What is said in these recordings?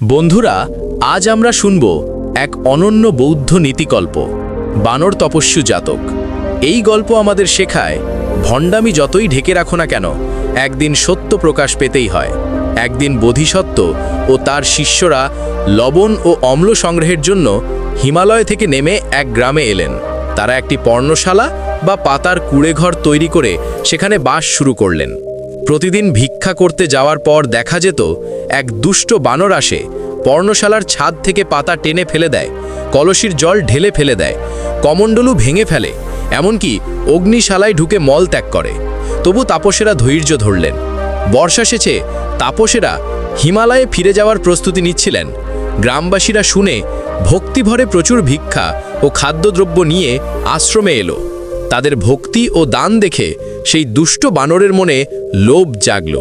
বন্ধুরা, আজ আমরা শুনব এক অনন্য বৌদ্ধ নীতিকল্প, বানর তপস্যু জাতক। এই গল্প আমাদের শেখায়, ভণ্ডামি যতই ঢেকে রাখো না কেন, একদিন সত্য প্রকাশ পেতেই হয়। একদিন বোধিসত্ত্ব ও তার শিষ্যরা লবণ ও অম্ল সংগ্রহের জন্য হিমালয় থেকে নেমে এক গ্রামে এলেন। তারা একটি পর্ণশালা বা পাতার কুড়েঘর তৈরি করে সেখানে বাস শুরু করলেন। প্রতিদিন ভিক্ষা করতে যাওয়ার পর দেখা যেত, এক দুষ্ট বানর আসে, পর্ণশালার ছাদ থেকে পাতা টেনে ফেলে দেয়, কলসির জল ঢেলে ফেলে দেয়, কমণ্ডলু ভেঙে ফেলে, এমনকি অগ্নিশালায় ঢুকে মল ত্যাগ করে। তবু তাপসেরা ধৈর্য ধরলেন। বর্ষা শেষে তাপসেরা হিমালয়ে ফিরে যাওয়ার প্রস্তুতি নিচ্ছিলেন। গ্রামবাসীরা শুনে ভক্তিভরে প্রচুর ভিক্ষা ও খাদ্যদ্রব্য নিয়ে আশ্রমে এলো। তাদের ভক্তি ও দান দেখে সেই দুষ্ট বানরের মনে লোভ জাগল।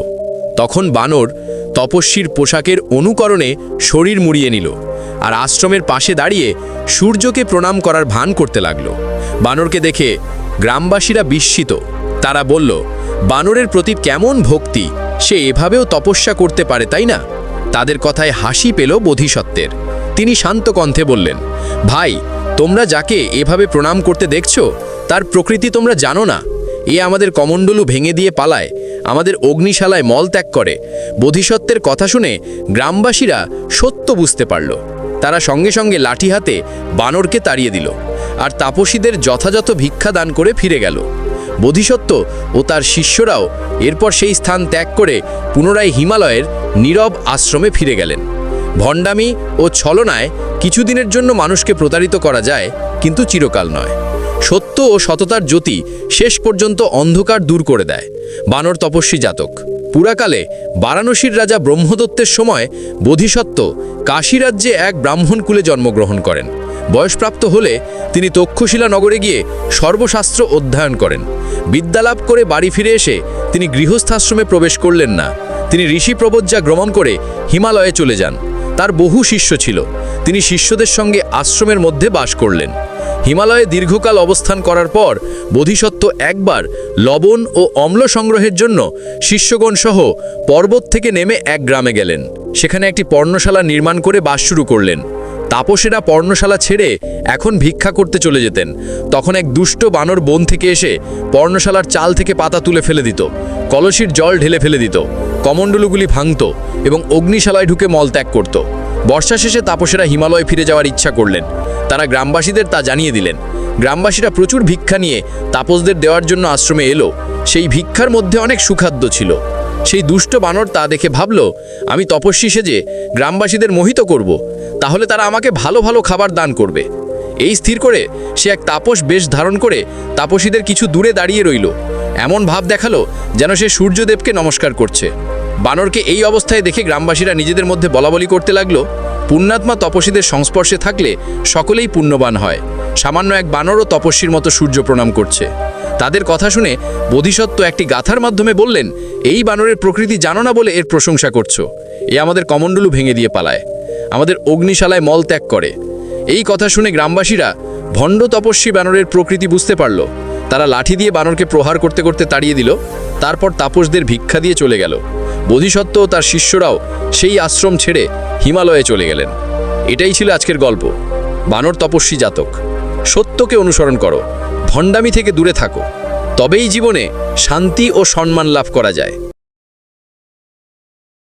তখন বানর তপস্বীর পোশাকের অনুকরণে শরীর মুড়িয়ে নিল আর আশ্রমের পাশে দাঁড়িয়ে সূর্যকে প্রণাম করার ভান করতে লাগল। বানরকে দেখে গ্রামবাসীরা বিস্মিত। তারা বলল, বানরের প্রতি কেমন ভক্তি! সে এভাবেও তপস্যা করতে পারে, তাই না? তাদের কথায় হাসি পেল বোধিসত্ত্বের। তিনি শান্ত কণ্ঠে বললেন, ভাই, তোমরা যাকে এভাবে প্রণাম করতে দেখছ, তার প্রকৃতি তোমরা জানো না। এ আমাদের কমণ্ডলু ভেঙে দিয়ে পালায়, আমাদের অগ্নিশালায় মল ত্যাগ করে। বোধিসত্ত্বের কথা শুনে গ্রামবাসীরা সত্য বুঝতে পারল। তারা সঙ্গে সঙ্গে লাঠি হাতে বানরকে তাড়িয়ে দিল আর তাপসীদের যথাযথ ভিক্ষা দান করে ফিরে গেল। বোধিসত্ত্ব ও তার শিষ্যরাও এরপর সেই স্থান ত্যাগ করে পুনরায় হিমালয়ের নীরব আশ্রমে ফিরে গেলেন। ভণ্ডামি ও ছলনায় কিছুদিনের জন্য মানুষকে প্রতারিত করা যায়, কিন্তু চিরকাল নয়। সত্য ও সততার জ্যোতি শেষ পর্যন্ত অন্ধকার দূর করে দেয়। বানর তপস্বী জাতক। পুরাকালে বারাণসীর রাজা ব্রহ্মদত্তের সময় বোধিসত্ত্ব কাশী রাজ্যে এক ব্রাহ্মণ কুলে জন্মগ্রহণ করেন। বয়সপ্রাপ্ত হলে তিনি তক্ষশিলা নগরে গিয়ে সর্বশাস্ত্র অধ্যয়ন করেন। বিদ্যালাভ করে বাড়ি ফিরে এসে তিনি গৃহস্থাশ্রমে প্রবেশ করলেন না। তিনি ঋষি প্রবজ্জা গ্রমণ করে হিমালয়ে চলে যান। তার বহু শিষ্য ছিল। তিনি শিষ্যদের সঙ্গে আশ্রমের মধ্যে বাস করলেন। হিমালয়ে দীর্ঘকাল অবস্থান করার পর বোধিসত্ত্ব একবার লবণ ও অম্ল সংগ্রহের জন্য শিষ্যগণ সহ পর্বত থেকে নেমে এক গ্রামে গেলেন। সেখানে একটি পর্ণশালা নির্মাণ করে বাস শুরু করলেন। তাপসেরা পর্ণশালা ছেড়ে এখন ভিক্ষা করতে চলে যেতেন। তখন এক দুষ্ট বানর বন থেকে এসে পর্ণশালার চাল থেকে পাতা তুলে ফেলে দিত। কলসির জল ঢেলে ফেলে দিত। কমণ্ডলুগুলি ভাঙত এবং অগ্নিশালায় ঢুকে মলত্যাগ করত। বর্ষা শেষে তাপসেরা হিমালয়ে ফিরে যাওয়ার ইচ্ছা করলেন। তারা গ্রামবাসীদের তা জানিয়ে দিলেন। গ্রামবাসীরা প্রচুর ভিক্ষা নিয়ে তাপসদের দেওয়ার জন্য আশ্রমে এলো। সেই ভিক্ষার মধ্যে অনেক সুখাদ্য ছিল। সেই দুষ্ট বানর তা দেখে ভাবল, আমি তপস্বী সেজে গ্রামবাসীদের মোহিত করব। তাহলে তারা আমাকে ভালো ভালো খাবার দান করবে। এই স্থির করে সে এক তাপস বেশ ধারণ করে তাপসীদের কিছু দূরে দাঁড়িয়ে রইল। এমন ভাব দেখাল যেন সে সূর্যদেবকে নমস্কার করছে। বানরকে এই অবস্থায় দেখে গ্রামবাসীরা নিজেদের মধ্যে বলাবলি করতে লাগল। পুণ্যাত্মা তপস্বীদের সংস্পর্শে থাকলে সকলেই পুণ্যবান হয়। সামান্য এক বানরও তপস্বীর মতো সূর্য প্রণাম করছে। তাদের কথা শুনে বোধিসত্ত্ব একটি গাথার মাধ্যমে বললেন, এই বানরের প্রকৃতি জানো না বলে এর প্রশংসা করছ। এ আমাদের কমণ্ডলু ভেঙে দিয়ে পালায়। আমাদের অগ্নিশালায় মল ত্যাগ করে। এই কথা শুনে গ্রামবাসীরা ভণ্ড তপস্বী বানরের প্রকৃতি বুঝতে পারল। তারা লাঠি দিয়ে বানরকে প্রহার করতে করতে তাড়িয়ে দিল। তারপর তাপসদের ভিক্ষা দিয়ে চলে গেল। বোধিসত্ত্ব ও তার শিষ্যরাও সেই আশ্রম ছেড়ে হিমালয়ে চলে গেলেন। এটাই ছিল আজকের গল্প। বানর তপস্বী জাতক। সত্যকে অনুসরণ করো। ভণ্ডামি থেকে দূরে থাকো। তবেই জীবনে শান্তি ও সম্মান লাভ করা যায়।